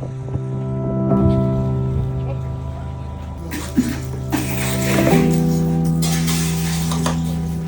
Thank you.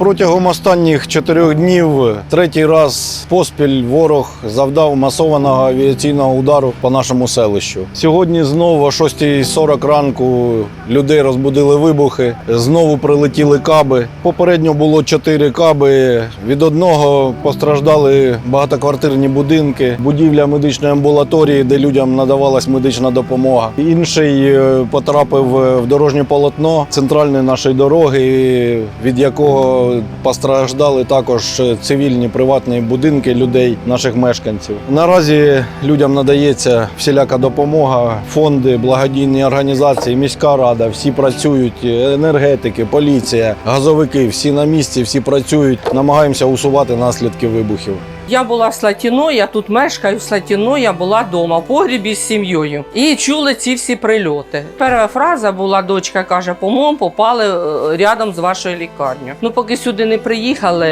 Протягом останніх чотирьох днів третій раз поспіль ворог завдав масованого авіаційного удару по нашому селищу. Сьогодні знову о 6.40 ранку людей розбудили вибухи, знову прилетіли каби. Попередньо було чотири каби. Від одного постраждали багатоквартирні будинки, будівля медичної амбулаторії, де людям надавалась медична допомога. Інший е, потрапив в дорожнє полотно центральної нашої дороги, від якого постраждали також цивільні приватні будинки людей, наших мешканців. Наразі людям надається всіляка допомога, фонди, благодійні організації, міська рада. Всі працюють, енергетики, поліція, газовики. Всі на місці, всі працюють. Намагаємося усувати наслідки вибухів. Я була в Слатіно, я тут мешкаю в Слатіно, я була вдома в погрібі з сім'єю. І чули ці всі прильоти. Перша фраза була: дочка каже, по-моєму, попали е, рядом з вашою лікарнею. Ну, поки сюди не приїхали,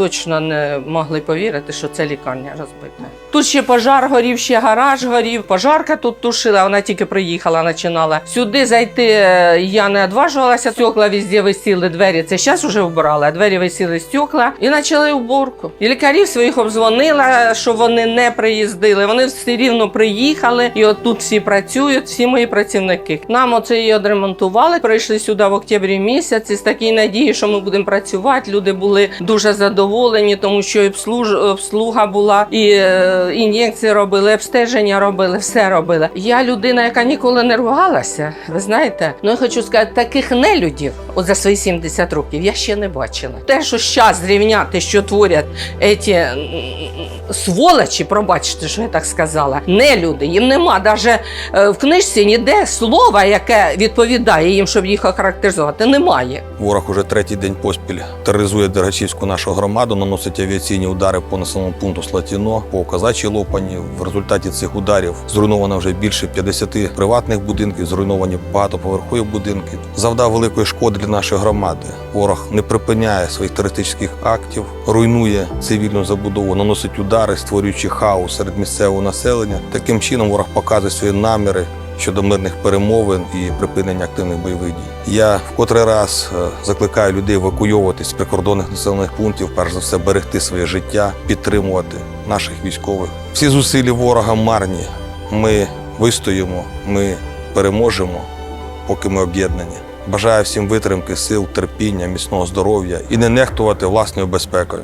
точно не могли повірити, що це лікарня розбита. Тут ще пожар горів, ще гараж горів. Пожарка тут тушила, вона тільки приїхала, починала. Сюди зайти е, я не одважувалася. Стекла везде висіли двері. Це зараз вже вбрали, а двері висіли стекла і почали уборку. І лікарів своїх обдзвонила, що вони не приїздили. Вони все рівно приїхали, і от тут всі працюють, всі мої працівники. Нам оце її одремонтували. Прийшли сюди в октябрі місяці з такої надії, що ми будемо працювати. Люди були дуже задоволені, тому що і обслуж... обслуга була, і е, ін'єкції робили, обстеження робили, все робили. Я людина, яка ніколи не ругалася. Ви знаєте, ну я хочу сказати, таких нелюдів от за свої 70 років я ще не бачила. Те, що зараз зрівняти, що творять ці сволочі, пробачте, що я так сказала, не люди. Їм нема навіть в книжці ніде слова, яке відповідає їм, щоб їх охарактеризувати. Немає. Ворог уже третій день поспіль тероризує Дергачівську нашу громаду, наносить авіаційні удари по населеному пункту Слатіно, по Казачій Лопані. В результаті цих ударів зруйновано вже більше 50 приватних будинків, зруйновані багатоповерхові будинки. Завдав великої шкоди для нашої громади. Ворог не припиняє своїх терористичних актів, руйнує цивільну забудову, наносить удари, створюючи хаос серед місцевого населення. Таким чином ворог показує свої наміри щодо мирних перемовин і припинення активних бойових дій. Я в котрий раз е, закликаю людей евакуйовуватись з прикордонних населених пунктів, перш за все берегти своє життя, підтримувати наших військових. Всі зусилля ворога марні. Ми вистоїмо, ми переможемо, поки ми об'єднані. Бажаю всім витримки, сил, терпіння, міцного здоров'я і не нехтувати власною безпекою.